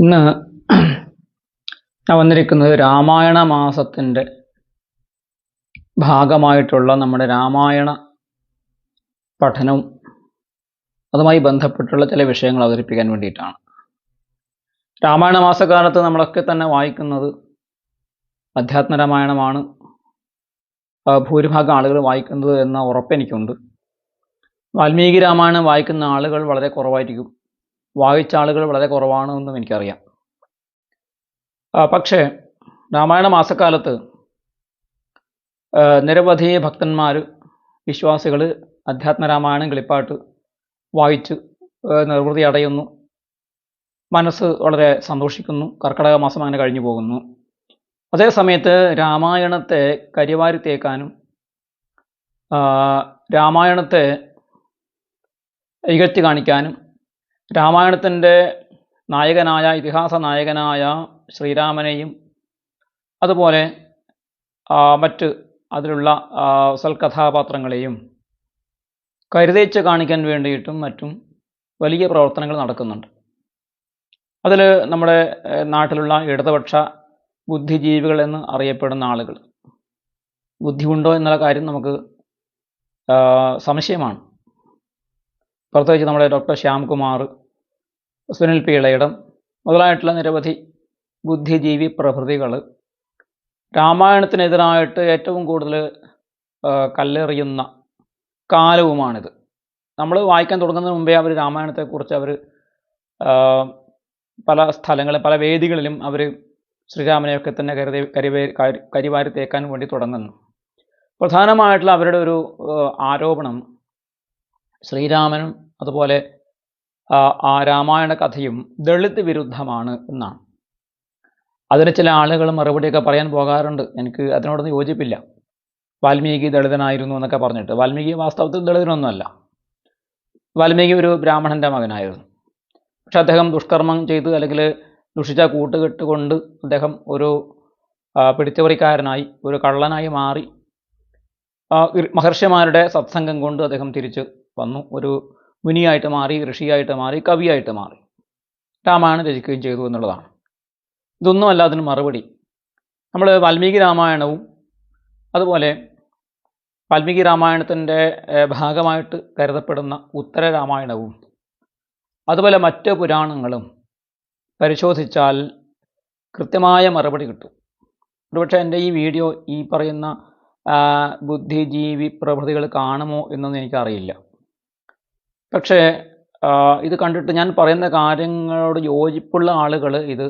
ഇന്ന് ഞാൻ വന്നിരിക്കുന്നത് രാമായണ മാസത്തിന്റെ ഭാഗമായിട്ടുള്ള നമ്മുടെ രാമായണ പഠനവും അതുമായി ബന്ധപ്പെട്ടുള്ള ചില വിഷയങ്ങൾ അവതരിപ്പിക്കാൻ വേണ്ടിയിട്ടാണ്. രാമായണ മാസകാലത്ത് നമ്മളൊക്കെ തന്നെ വായിക്കുന്നത് അധ്യാത്മ രാമായണമാണ്. ഭൂരിഭാഗം ആളുകൾ വായിക്കുന്നത് എന്ന ഉറപ്പെനിക്കുണ്ട് വാൽമീകി രാമായണം വായിക്കുന്ന ആളുകൾ വളരെ കുറവായിരിക്കും. വായിച്ച ആളുകൾ വളരെ കുറവാണ് എന്നും എനിക്കറിയാം. പക്ഷേ രാമായണ മാസക്കാലത്ത് നിരവധി ഭക്തന്മാർ വിശ്വാസികൾ അധ്യാത്മ രാമായണം കിളിപ്പാട്ട് വായിച്ച് നിർവൃതി അടയുന്നു. മനസ്സ് വളരെ സന്തോഷിക്കുന്നു. കർക്കടക മാസം അങ്ങനെ കഴിഞ്ഞു പോകുന്നു. അതേ സമയത്ത് രാമായണത്തെ കരിവാരി തേക്കാനും രാമായണത്തെ ഇകറ്റി കാണിക്കാനും രാമായണത്തിന്റെ നായകനായ ഇതിഹാസ നായകനായ ശ്രീരാമനെയും അതുപോലെ മറ്റ് അതിലുള്ള സൽകഥാപാത്രങ്ങളെയും കരുതേച്ച് കാണിക്കാൻ വേണ്ടിയിട്ടും മറ്റും വലിയ പ്രവർത്തനങ്ങൾ നടക്കുന്നുണ്ട്. അതിൽ നമ്മുടെ നാട്ടിലുള്ള ഇടതുപക്ഷ ബുദ്ധിജീവികൾ എന്ന് അറിയപ്പെടുന്ന ആളുകൾ. ബുദ്ധിയുണ്ടോ എന്നുള്ള കാര്യം നമുക്ക് സംശയമാണ്. പ്രത്യേകിച്ച് നമ്മുടെ ഡോക്ടർ ശ്യാംകുമാർ സുനിൽ പീളയിടം മുതലായിട്ടുള്ള നിരവധി ബുദ്ധിജീവി പ്രഭൃതികൾ രാമായണത്തിനെതിരായിട്ട് ഏറ്റവും കൂടുതൽ കല്ലെറിയുന്ന കാലവുമാണിത്. നമ്മൾ വായിക്കാൻ തുടങ്ങുന്നതിന് മുമ്പേ അവർ രാമായണത്തെക്കുറിച്ച് അവർ പല സ്ഥലങ്ങളിൽ പല വേദികളിലും അവർ ശ്രീരാമനെയൊക്കെ തന്നെ കരുതി കരിവേ കരിവാരി തേക്കാൻ വേണ്ടി തുടങ്ങുന്നു. പ്രധാനമായിട്ടുള്ള അവരുടെ ഒരു ആരോപണം ശ്രീരാമനും അതുപോലെ ആ, രാമായണ കഥയും ദളിത് വിരുദ്ധമാണ് എന്നാണ്. അതിന് ചില ആളുകൾ മറുപടിയൊക്കെ പറയാൻ പോകാറുണ്ട്. എനിക്ക് അതിനോടൊന്നും യോജിപ്പില്ല. വാൽമീകി ദളിതനായിരുന്നു എന്നൊക്കെ പറഞ്ഞിട്ട്. വാൽമീകി വാസ്തവത്തിൽ ദളിതനൊന്നുമല്ല. വാൽമീകി ഒരു ബ്രാഹ്മണന്റെ മകനായിരുന്നു. പക്ഷെ അദ്ദേഹം ദുഷ്കർമ്മം ചെയ്ത് അല്ലെങ്കിൽ ദുഷിച്ച കൂട്ടുകെട്ട് കൊണ്ട് അദ്ദേഹം ഒരു പിടിച്ചുപറിക്കാരനായി ഒരു കള്ളനായി മാറി മഹർഷിമാരുടെ സത്സംഗം കൊണ്ട് അദ്ദേഹം തിരിച്ച് വന്നു. ഒരു മുനിയായിട്ട് മാറി ഋഷിയായിട്ട് മാറി കവിയായിട്ട് മാറി. രാമായണം രചിക്കുകയും ചെയ്തു എന്നുള്ളതാണ്. ഇതൊന്നുമല്ല അതിന് മറുപടി. നമ്മൾ വാൽമീകി രാമായണവും അതുപോലെ വാൽമീകി രാമായണത്തിന്റെ ഭാഗമായിട്ട് കരുതപ്പെടുന്ന ഉത്തര രാമായണവും അതുപോലെ മറ്റ് പുരാണങ്ങളും പരിശോധിച്ചാൽ കൃത്യമായ മറുപടി കിട്ടും. ഒരുപക്ഷെ എന്റെ ഈ വീഡിയോ ഈ പറയുന്ന ബുദ്ധിജീവി പ്രഭൃതികൾ കാണുമോ എന്നൊന്നും എനിക്കറിയില്ല. പക്ഷേ ഇത് കണ്ടിട്ട് ഞാൻ പറയുന്ന കാര്യങ്ങളോട് യോജിപ്പുള്ള ആളുകൾ ഇത്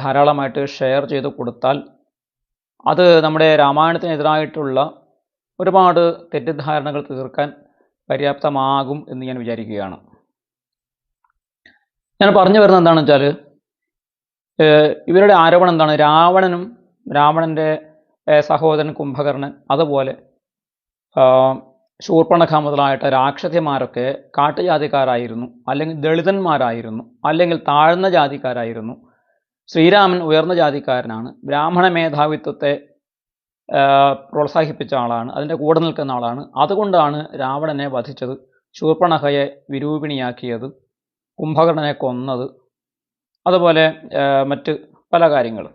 ധാരാളമായിട്ട് ഷെയർ ചെയ്ത് കൊടുത്താൽ അത് നമ്മുടെ രാമായണത്തിനെതിരായിട്ടുള്ള ഒരുപാട് തെറ്റിദ്ധാരണകൾ തീർക്കാൻ പര്യാപ്തമാകും എന്ന് ഞാൻ വിചാരിക്കുകയാണ്. ഞാൻ പറഞ്ഞു വരുന്നത് എന്താണെന്ന് വെച്ചാൽ ഇവരുടെ ആരോപണം എന്താണ്? രാവണനും രാവണന്റെ സഹോദരൻ കുംഭകർണൻ അതുപോലെ ശൂർപ്പണഖ മുതലായിട്ട് രാക്ഷസ്യമാരൊക്കെ കാട്ടുജാതിക്കാരായിരുന്നു അല്ലെങ്കിൽ ദളിതന്മാരായിരുന്നു അല്ലെങ്കിൽ താഴ്ന്ന ജാതിക്കാരായിരുന്നു. ശ്രീരാമൻ ഉയർന്ന ജാതിക്കാരനാണ്. ബ്രാഹ്മണ മേധാവിത്വത്തെ പ്രോത്സാഹിപ്പിച്ച ആളാണ്. അതിന്റെ കൂടെ നിൽക്കുന്ന ആളാണ്. അതുകൊണ്ടാണ് രാവണനെ വധിച്ചത്. ശൂർപ്പണഖയെ വിരൂപിണിയാക്കിയത്. കുംഭകർണനെ കൊന്നത്. അതുപോലെ മറ്റ് പല കാര്യങ്ങളും.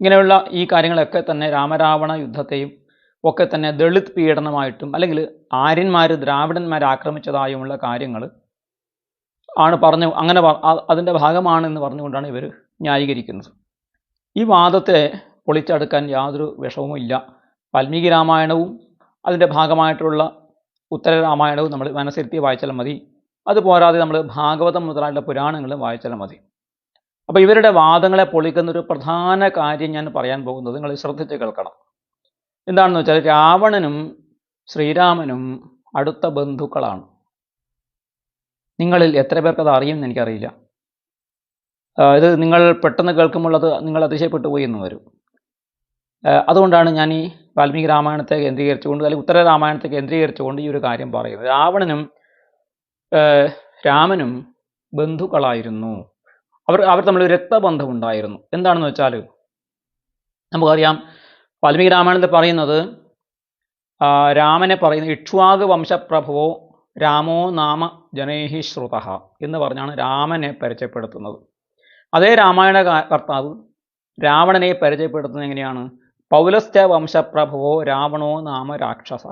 ഇങ്ങനെയുള്ള ഈ കാര്യങ്ങളൊക്കെ തന്നെ രാമരാവണ യുദ്ധത്തെയും ഒക്കെ തന്നെ ദളിത് പീഡനമായിട്ടും അല്ലെങ്കിൽ ആര്യന്മാർ ദ്രാവിഡന്മാർ ആക്രമിച്ചതായുമുള്ള കാര്യങ്ങൾ ആണ് പറഞ്ഞു അങ്ങനെ അതിന്റെ ഭാഗമാണ് എന്ന് പറഞ്ഞുകൊണ്ടാണ് ഇവർ ന്യായീകരിക്കുന്നത്. ഈ വാദത്തെ പൊളിച്ചടുക്കാൻ യാതൊരു വിഷവുമില്ല വാൽമീകി രാമായണവും അതിന്റെ ഭാഗമായിട്ടുള്ള ഉത്തര രാമായണവും നമ്മൾ മനസ്സിരുത്തി വായിച്ചാൽ മതി. അതുപോരാതെ നമ്മൾ ഭാഗവതം മുതലായുള്ള പുരാണങ്ങളും വായിച്ചാൽ മതി. അപ്പോൾ ഇവരുടെ വാദങ്ങളെ പൊളിക്കുന്ന ഒരു പ്രധാന കാര്യം ഞാൻ പറയാൻ പോകുന്നത് നിങ്ങൾ ശ്രദ്ധിച്ച് കേൾക്കണം. എന്താണെന്ന് വെച്ചാൽ രാവണനും ശ്രീരാമനും അടുത്ത ബന്ധുക്കളാണ്. നിങ്ങളിൽ എത്ര പേർക്ക് അത് അറിയും എന്ന് എനിക്കറിയില്ല ഇത് നിങ്ങൾ പെട്ടെന്ന് കേൾക്കുമ്പോൾ അത് നിങ്ങൾ അതിശയപ്പെട്ടു പോയി എന്ന് വരും. അതുകൊണ്ടാണ് ഞാൻ ഈ വാൽമീകി രാമായണത്തെ കേന്ദ്രീകരിച്ചുകൊണ്ട് അല്ലെങ്കിൽ ഉത്തര രാമായണത്തെ കേന്ദ്രീകരിച്ചുകൊണ്ട് ഈ ഒരു കാര്യം പറയുന്നത്. രാവണനും രാമനും ബന്ധുക്കളായിരുന്നു. അവർ അവർ തമ്മിൽ രക്തബന്ധമുണ്ടായിരുന്നു എന്താണെന്ന് വെച്ചാൽ നമുക്കറിയാം വാൽമീകി രാമായണത്തിൽ പറയുന്നത് രാമനെ പറയുന്ന ഇക്ഷ്വാക് വംശപ്രഭവോ രാമോ നാമ ജനേഹി ശ്രുത എന്ന് പറഞ്ഞാണ് രാമനെ പരിചയപ്പെടുത്തുന്നത്. അതേ രാമായണ കർത്താവ് രാവണനെ പരിചയപ്പെടുത്തുന്നത് എങ്ങനെയാണ്? പൗലസ്ത്യ വംശപ്രഭവോ രാവണോ നാമ രാക്ഷസ.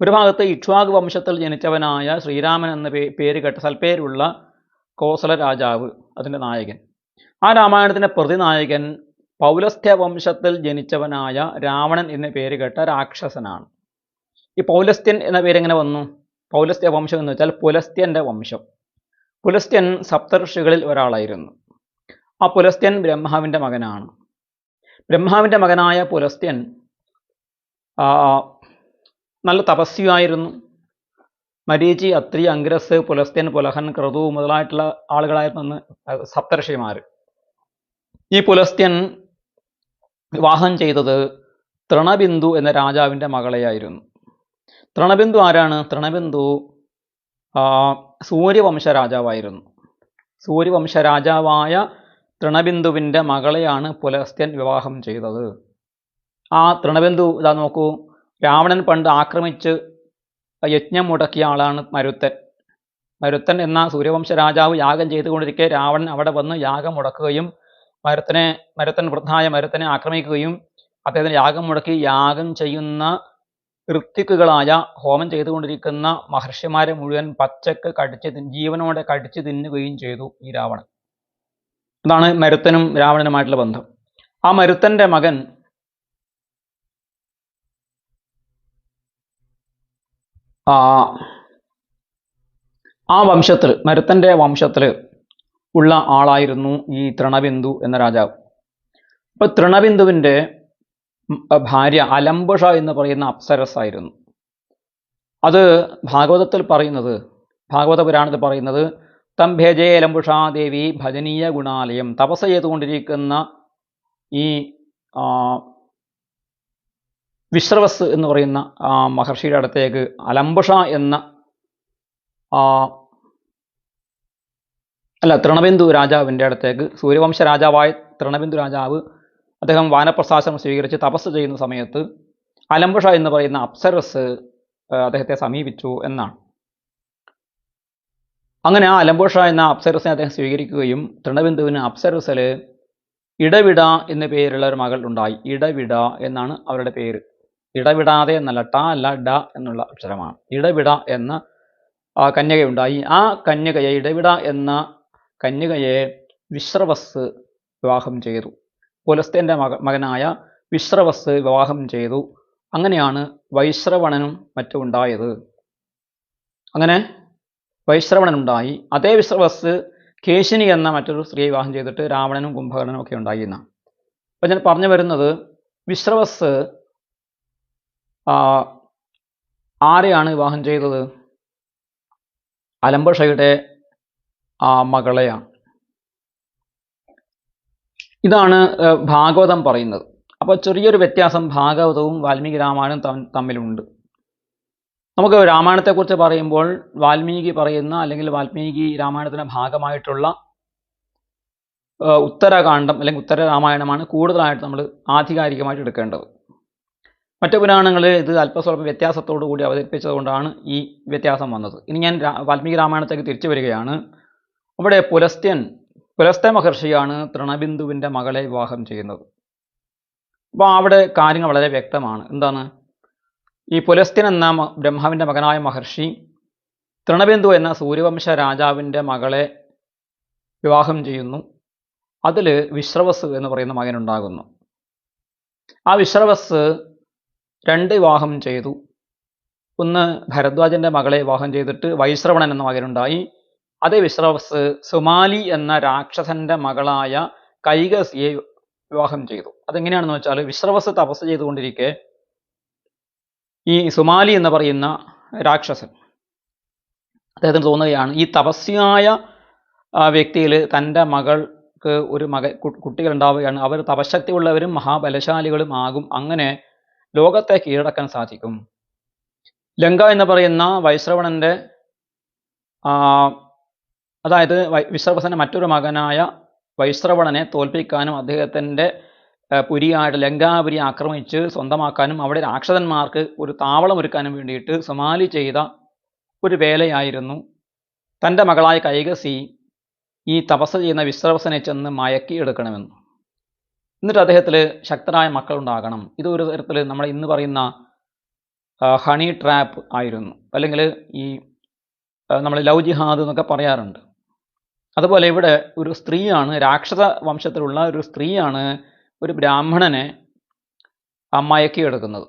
ഒരു ഭാഗത്ത് ഇക്ഷ്വാക് വംശത്തിൽ ജനിച്ചവനായ ശ്രീരാമൻ എന്ന പേര് കേട്ട സൽപ്പേരുള്ള കോസല രാജാവ് അതിന്റെ നായകൻ. ആ രാമായണത്തിന്റെ പ്രതിനായകൻ പൗലസ്ത്യ വംശത്തിൽ ജനിച്ചവനായ രാവണൻ എന്ന പേര് കേട്ട രാക്ഷസനാണ്. ഈ പൗലസ്ത്യൻ എന്ന പേരെങ്ങനെ വന്നു? പൗലസ്ത്യ വംശം എന്ന് വെച്ചാൽ പുലസ്ത്യന്റെ വംശം. പുലസ്ത്യൻ സപ്തർഷികളിൽ ഒരാളായിരുന്നു. ആ പുലസ്ത്യൻ ബ്രഹ്മാവിന്റെ മകനാണ്. ബ്രഹ്മാവിന്റെ മകനായ പുലസ്ത്യൻ നല്ല തപസ്വിയായിരുന്നു. മരീചി അത്രി അംഗ്രസ് പുലസ്ത്യൻ പുലഹൻ ക്രതു മുതലായിട്ടുള്ള ആളുകളായിരുന്നു സപ്തർഷിമാർ ഈ പുലസ്ത്യൻ വിവാഹം ചെയ്തത് തൃണബിന്ദു എന്ന രാജാവിന്റെ മകളെയായിരുന്നു. തൃണബിന്ദു ആരാണ്? തൃണബിന്ദു സൂര്യവംശ രാജാവായിരുന്നു. സൂര്യവംശ രാജാവായ തൃണബിന്ദുവിന്റെ മകളെയാണ് പുലസ്ത്യൻ വിവാഹം ചെയ്തത്. ആ തൃണബിന്ദു ഇതാ നോക്കൂ രാവണൻ പണ്ട് ആക്രമിച്ച് യജ്ഞം മുടക്കിയ ആളാണ് മരുത്തൻ. മരുത്തൻ എന്ന സൂര്യവംശ രാജാവ് യാഗം ചെയ്തുകൊണ്ടിരിക്കെ രാവണൻ അവിടെ വന്ന് യാഗം മുടക്കുകയും മരുത്തനെ മരത്തൻ വൃദ്ധനായ മരത്തിനെ ആക്രമിക്കുകയും അദ്ദേഹത്തിന് യാഗം മുടക്കി യാഗം ചെയ്യുന്ന ഋത്തിക്കുകളായ ഹോമം ചെയ്തുകൊണ്ടിരിക്കുന്ന മഹർഷിമാരെ മുഴുവൻ പച്ചക്ക് കടിച്ച് ജീവനോടെ കടിച്ച് തിന്നുകയും ചെയ്തു ഈ രാവണൻ. അതാണ് മരുത്തനും രാവണനുമായിട്ടുള്ള ബന്ധം. ആ മരുത്തന്റെ മകൻ ആ ആ വംശത്തിൽ മരുത്തന്റെ വംശത്തിൽ ഉള്ള ആളായിരുന്നു ഈ തൃണബിന്ദു എന്ന രാജാവ്. അപ്പൊ തൃണബിന്ദുവിന്റെ ഭാര്യ അലംബഷ എന്ന് പറയുന്ന അപ്സരസ് ആയിരുന്നു. അത് ഭാഗവതത്തിൽ പറയുന്നത് ഭാഗവത പുരാണത്തിൽ പറയുന്നത് തം ഭേജേ അലംബുഷാ ദേവി ഭജനീയ ഗുണാലയം തപസ് ചെയ്തുകൊണ്ടിരിക്കുന്ന ഈ വിശ്രവസ് എന്ന് പറയുന്ന മഹർഷിയുടെ അടുത്തേക്ക് അലംബുഷ എന്ന അല്ല തൃണബിന്ദു രാജാവിന്റെ അടുത്തേക്ക്. സൂര്യവംശ രാജാവായ തൃണബിന്ദു രാജാവ് അദ്ദേഹം വാനപ്രസാശനം സ്വീകരിച്ച് തപസ് ചെയ്യുന്ന സമയത്ത് അലംബുഷ എന്ന് പറയുന്ന അപ്സരസ് അദ്ദേഹത്തെ സമീപിച്ചു എന്നാണ്. അങ്ങനെ ആ അലംബുഷ എന്ന അപ്സരസിനെ അദ്ദേഹം സ്വീകരിക്കുകയും തൃണബിന്ദുവിന് അപ്സരസിൽ ഇടവിട എന്ന പേരുള്ള ഒരു മകൾ ഉണ്ടായി. ഇടവിട എന്നാണ് അവരുടെ പേര്. ഇടവിടാതെ എന്നല്ല ട അല്ല ഡ എന്നുള്ള അക്ഷരമാണ്. ഇടവിട എന്ന കന്യകയുണ്ടായി. ആ കന്യകയെ ഇടവിട എന്ന കന്യകയെ വിശ്രവസ് വിവാഹം ചെയ്തു. പുലസ്തേന്റെ മക മകനായ വിശ്രവസ് വിവാഹം ചെയ്തു. അങ്ങനെയാണ് വൈശ്രവണനും മറ്റും ഉണ്ടായത്. അങ്ങനെ വൈശ്രവണനുണ്ടായി. അതേ വിശ്രവസ് കേശിനി എന്ന മറ്റൊരു സ്ത്രീയെ വിവാഹം ചെയ്തിട്ട് രാവണനും കുംഭകർണനും ഒക്കെ ഉണ്ടായി എന്നാണ്. അപ്പം ഞാൻ പറഞ്ഞു വരുന്നത് വിശ്രവസ് ആരെയാണ് വിവാഹം ചെയ്തത്? അലംബഷയുടെ ആ മകളെയാണ്. ഇതാണ് ഭാഗവതം പറയുന്നത്. അപ്പോൾ ചെറിയൊരു വ്യത്യാസം ഭാഗവതവും വാൽമീകി രാമായണവും തമ്മിലുണ്ട്. നമുക്ക് രാമായണത്തെക്കുറിച്ച് പറയുമ്പോൾ വാൽമീകി പറയുന്ന അല്ലെങ്കിൽ വാൽമീകി രാമായണത്തിന്റെ ഭാഗമായിട്ടുള്ള ഉത്തരകാന്ഡം അല്ലെങ്കിൽ ഉത്തര രാമായണമാണ് കൂടുതലായിട്ട് നമ്മൾ ആധികാരികമായിട്ട് എടുക്കേണ്ടത്. മറ്റു പുരാണങ്ങളിൽ ഇത് അല്പസ്വല്പം വ്യത്യാസത്തോടു കൂടി അവതരിപ്പിച്ചതുകൊണ്ടാണ് ഈ വ്യത്യാസം വന്നത്. ഇനി ഞാൻ വാൽമീകി രാമായണത്തേക്ക് തിരിച്ചു വരികയാണ്. അവിടെ പുലസ്ത്യൻ പുലസ്ത്യ മഹർഷിയാണ് തൃണബിന്ദുവിന്റെ മകളെ വിവാഹം ചെയ്യുന്നത്. അപ്പോൾ അവിടെ കാര്യങ്ങൾ വളരെ വ്യക്തമാണ്. എന്താണ്? ഈ പുലസ്ത്യൻ എന്ന ബ്രഹ്മാവിന്റെ മകനായ മഹർഷി തൃണബിന്ദു എന്ന സൂര്യവംശ രാജാവിന്റെ മകളെ വിവാഹം ചെയ്യുന്നു. അതിൽ വിശ്രവസ് എന്ന് പറയുന്ന മകനുണ്ടാകുന്നു. ആ വിശ്രവസ് രണ്ട് വിവാഹം ചെയ്തു. ഒന്ന് ഭരദ്വാജന്റെ മകളെ വിവാഹം ചെയ്തിട്ട് വൈശ്രവണൻ എന്ന മകനുണ്ടായി. അതേ വിശ്രവസ് സുമാലി എന്ന രാക്ഷസന്റെ മകളായ കൈകസിയെ വിവാഹം ചെയ്തു. അതെങ്ങനെയാണെന്ന് വെച്ചാൽ വിശ്രവസ് തപസ് ചെയ്തുകൊണ്ടിരിക്കെ ഈ സുമാലി എന്ന് പറയുന്ന രാക്ഷസൻ. അദ്ദേഹത്തിന് തോന്നുകയാണ് ഈ തപസ്യായ വ്യക്തിയിൽ തന്റെ മകൾക്ക് ഒരു മക കുട്ടികൾ ഉണ്ടാവുകയാണ് അവർ തപശക്തി ഉള്ളവരും മഹാബലശാലികളും ആകും. അങ്ങനെ ലോകത്തെ കീഴടക്കാൻ സാധിക്കും. ലങ്ക എന്ന് പറയുന്ന വൈശ്രവണന്റെ അതായത് വിശ്രവസന മറ്റൊരു മകനായ വൈശ്രവണനെ തോൽപ്പിക്കാനും അദ്ദേഹത്തിന്റെ പുരിയായിട്ട് ലങ്കാപുരി ആക്രമിച്ച് സ്വന്തമാക്കാനും അവിടെ രാക്ഷസന്മാർക്ക് ഒരു താവളം ഒരുക്കാനും വേണ്ടിയിട്ട് സുമാലി ചെയ്ത ഒരു വേലയായിരുന്നു. തന്റെ മകളായ കൈകസി ഈ തപസ് ചെയ്യുന്ന വിശ്രവസനെ ചെന്ന് മയക്കിയെടുക്കണമെന്ന് എന്നിട്ട് അദ്ദേഹത്തിൽ ശക്തരായ മക്കളുണ്ടാകണം. ഇത് ഒരു തരത്തിൽ നമ്മൾ ഇന്ന് പറയുന്ന ഹണി ട്രാപ്പ് ആയിരുന്നു. അല്ലെങ്കിൽ ഈ നമ്മൾ ലവ് ജിഹാദ് എന്നൊക്കെ പറയാറുണ്ട്. അതുപോലെ ഇവിടെ ഒരു സ്ത്രീയാണ് രാക്ഷസ വംശത്തിലുള്ള ഒരു സ്ത്രീയാണ് ഒരു ബ്രാഹ്മണനെ മയക്കിയെടുക്കുന്നത്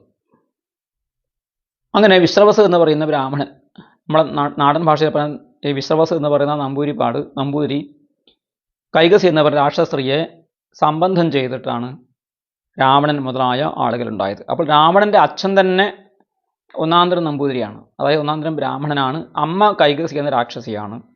അങ്ങനെ വിശ്രവസ് എന്ന് പറയുന്ന ബ്രാഹ്മണൻ നമ്മളെ നാടൻ ഭാഷയിൽ പറയാൻ ഈ വിശ്രവസ് എന്ന് പറയുന്ന നമ്പൂരിപ്പാട് നമ്പൂതിരി കൈകസി എന്ന് പറയുന്ന രാക്ഷസ സ്ത്രീയെ സംബന്ധം ചെയ്തിട്ടാണ് രാവണൻ മുതലായ ആളുകളുണ്ടായത്. അപ്പോൾ രാവണന്റെ അച്ഛൻ തന്നെ ഒന്നാന്തരം നമ്പൂതിരിയാണ്. അതായത് ഒന്നാന്തരം ബ്രാഹ്മണനാണ്. അമ്മ കൈകസി എന്ന രാക്ഷസിയാണ്.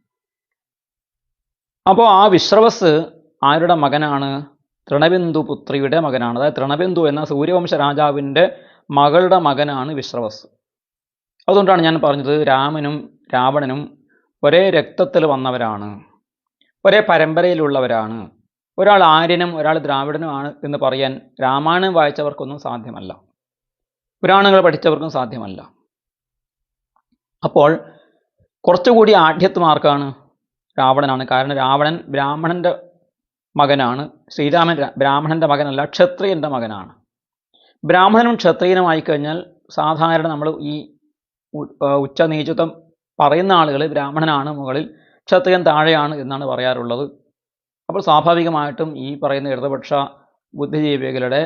അപ്പോൾ ആ വിശ്രവസ് ആരുടെ മകനാണ്? തൃണബിന്ദു പുത്രിയുടെ മകനാണ്. അതായത് തൃണബിന്ദു എന്ന സൂര്യവംശ രാജാവിന്റെ മകളുടെ മകനാണ് വിശ്രവസ്. അതുകൊണ്ടാണ് ഞാൻ പറഞ്ഞത് രാമനും രാവണനും ഒരേ രക്തത്തിൽ വന്നവരാണ്. ഒരേ പരമ്പരയിലുള്ളവരാണ്. ഒരാൾ ആര്യനും ഒരാൾ ദ്രാവിഡനുമാണ് എന്ന് പറയാൻ രാമായണം വായിച്ചവർക്കൊന്നും സാധ്യമല്ല. പുരാണങ്ങൾ പഠിച്ചവർക്കും സാധ്യമല്ല. അപ്പോൾ കുറച്ചുകൂടി ആഢ്യത്വം ആർക്കാണ്? രാവണനാണ്. കാരണം രാവണൻ ബ്രാഹ്മണന്റെ മകനാണ്. ശ്രീരാമൻ ബ്രാഹ്മണന്റെ മകനല്ല ക്ഷത്രിയന്റെ മകനാണ്. ബ്രാഹ്മണനും ക്ഷത്രിയനുമായി കഴിഞ്ഞാൽ സാധാരണ നമ്മൾ ഈ ഉച്ച നീചത്വം പറയുന്ന ആളുകൾ ബ്രാഹ്മണനാണ് മുകളിൽ ക്ഷത്രിയൻ താഴെയാണ് എന്നാണ് പറയാറുള്ളത്. അപ്പോൾ സ്വാഭാവികമായിട്ടും ഈ പറയുന്ന ഇടതുപക്ഷ ബുദ്ധിജീവികളുടെ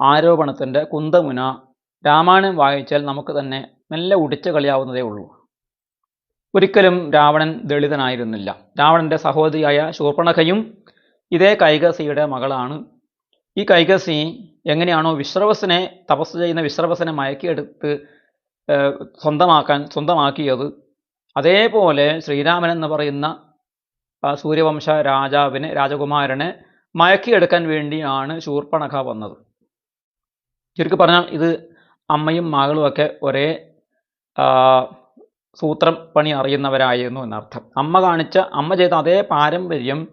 ആരോപണത്തിന്റെ കുന്തമുന രാമായണം വായിച്ചാൽ നമുക്ക് തന്നെ മെല്ലെ ഉടിച്ചു കളിയാവുന്നതേ ഉള്ളൂ. ഒരിക്കലും രാവണൻ ദളിതനായിരുന്നില്ല. രാവണന്റെ സഹോദരിയായ ശൂർപ്പണഖയും ഇതേ കൈകസിയുടെ മകളാണ്. ഈ കൈകസി എങ്ങനെയാണോ വിശ്രവസനെ തപസ് ചെയ്യുന്ന വിശ്രവസനെ മയക്കിയെടുത്ത് സ്വന്തമാക്കാൻ സ്വന്തമാക്കിയത്. അതേപോലെ ശ്രീരാമൻ എന്ന് പറയുന്ന സൂര്യവംശ രാജാവിനെ രാജകുമാരനെ മയക്കിയെടുക്കാൻ വേണ്ടിയാണ് ശൂർപ്പണഖ വന്നത്. ചുരുക്കി പറഞ്ഞാൽ ഇത് അമ്മയും മകളുമൊക്കെ ഒരേ സൂത്രം പണി അറിയുന്നവരായിരുന്നു എന്നർത്ഥം. അമ്മ കാണിച്ച അമ്മ ചെയ്ത അതേ പാരമ്പര്യം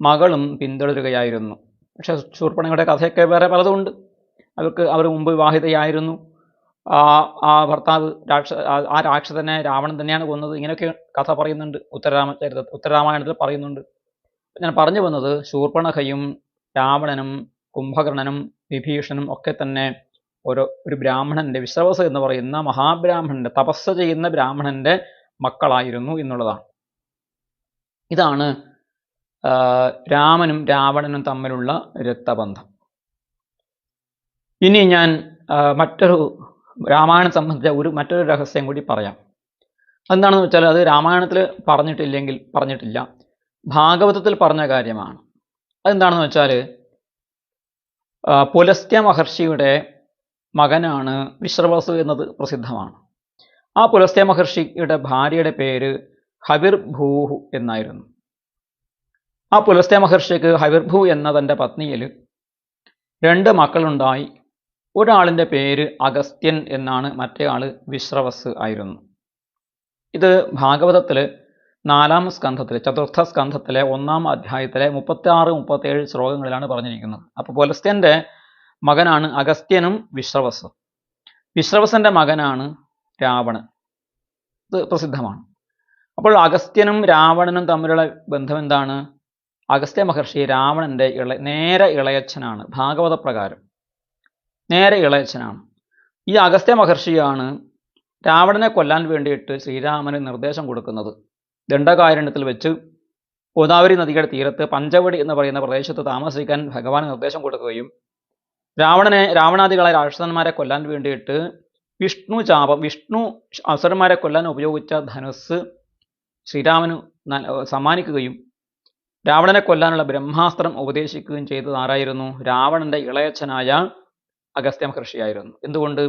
മകളും പിന്തുടരുകയായിരുന്നു. പക്ഷേ ശൂർപ്പണയുടെ കഥയൊക്കെ വേറെ പലതുമുണ്ട് അവർക്ക് അവർ മുമ്പ് വിവാഹിതയായിരുന്നു. ആ ആ ഭർത്താവ് രാക്ഷ ആ രാക്ഷസനെ രാവണൻ തന്നെയാണ് കൊന്നത്. ഇങ്ങനെയൊക്കെ കഥ പറയുന്നുണ്ട്. ഉത്തരരാമ ചരിത്ര ഉത്തരരാമായണത്തിൽ പറയുന്നുണ്ട്. ഞാൻ പറഞ്ഞു വന്നത് ശൂർപ്പണഖയും രാവണനും കുംഭകർണനും വിഭീഷണനും ഒക്കെ തന്നെ ഓരോ ഒരു ബ്രാഹ്മണന്റെ വിശ്രവസ എന്ന് പറയുന്ന മഹാബ്രാഹ്മണന്റെ തപസ് ചെയ്യുന്ന ബ്രാഹ്മണന്റെ മക്കളായിരുന്നു എന്നുള്ളതാണ്. ഇതാണ് രാമനും രാവണനും തമ്മിലുള്ള രക്തബന്ധം. ഇനി ഞാൻ മറ്റൊരു രാമായണം സംബന്ധിച്ച ഒരു മറ്റൊരു രഹസ്യം കൂടി പറയാം. എന്താണെന്ന് വെച്ചാൽ അത് രാമായണത്തിൽ പറഞ്ഞിട്ടില്ലെങ്കിൽ പറഞ്ഞിട്ടില്ല. ഭാഗവതത്തിൽ പറഞ്ഞ കാര്യമാണ്. അതെന്താണെന്ന് വെച്ചാൽ പുലസ്ത്യ മഹർഷിയുടെ മകനാണ് വിശ്രവസു എന്നത് പ്രസിദ്ധമാണ്. ആ പുലസ്ത്യ മഹർഷിയുടെ ഭാര്യയുടെ പേര് ഹവിർഭൂഹു എന്നായിരുന്നു. ആ പുലസ്ത്യ മഹർഷിക്ക് ഹവിർഭൂ എന്ന തന്റെ പത്നിയിൽ രണ്ട് മക്കളുണ്ടായി. ഒരാളിന്റെ പേര് അഗസ്ത്യൻ എന്നാണ് മറ്റേ ആൾ വിശ്രവസ് ആയിരുന്നു. ഇത് ഭാഗവതത്തിൽ നാലാം സ്കന്ധത്തിലെ ചതുർത്ഥ സ്കന്ധത്തിലെ ഒന്നാം അധ്യായത്തിലെ മുപ്പത്തി ആറ് മുപ്പത്തേഴ് ശ്ലോകങ്ങളിലാണ് പറഞ്ഞിരിക്കുന്നത്. അപ്പോൾ പുലസ്ത്യന്റെ മകനാണ് അഗസ്ത്യനും വിശ്രവസും വിശ്രവസന്റെ മകനാണ് രാവണൻ. ഇത് പ്രസിദ്ധമാണ്. അപ്പോൾ അഗസ്ത്യനും രാവണനും തമ്മിലുള്ള ബന്ധം എന്താണ്? അഗസ്ത്യ മഹർഷി രാവണന്റെ ഇള നേരെ ഇളയച്ഛനാണ്. ഭാഗവത പ്രകാരം. നേരെ ഇളയച്ഛനാണ്. ഈ അഗസ്ത്യ മഹർഷിയാണ് രാവണനെ കൊല്ലാൻ വേണ്ടിയിട്ട് ശ്രീരാമന് നിർദ്ദേശം കൊടുക്കുന്നത്. ദണ്ഡകാരണ്യത്തിൽ വെച്ച് ഗോദാവരി നദിയുടെ തീരത്ത് പഞ്ചവടി എന്ന് പറയുന്ന പ്രദേശത്ത് താമസിക്കാൻ ഭഗവാൻ നിർദ്ദേശം കൊടുക്കുകയും രാവണനെ രാവണാദികളായ രാക്ഷസന്മാരെ കൊല്ലാൻ വേണ്ടിയിട്ട് വിഷ്ണു ചാപം വിഷ്ണു അസുരന്മാരെ കൊല്ലാൻ ഉപയോഗിച്ച ധനുസ് ശ്രീരാമന് സമ്മാനിക്കുകയും രാവണനെ കൊല്ലാനുള്ള ബ്രഹ്മാസ്ത്രം ഉപദേശിക്കുകയും ചെയ്തത് ആരായിരുന്നു? രാവണന്റെ ഇളയച്ഛനായ അഗസ്ത്യ മഹർഷിയായിരുന്നു എന്തുകൊണ്ട്?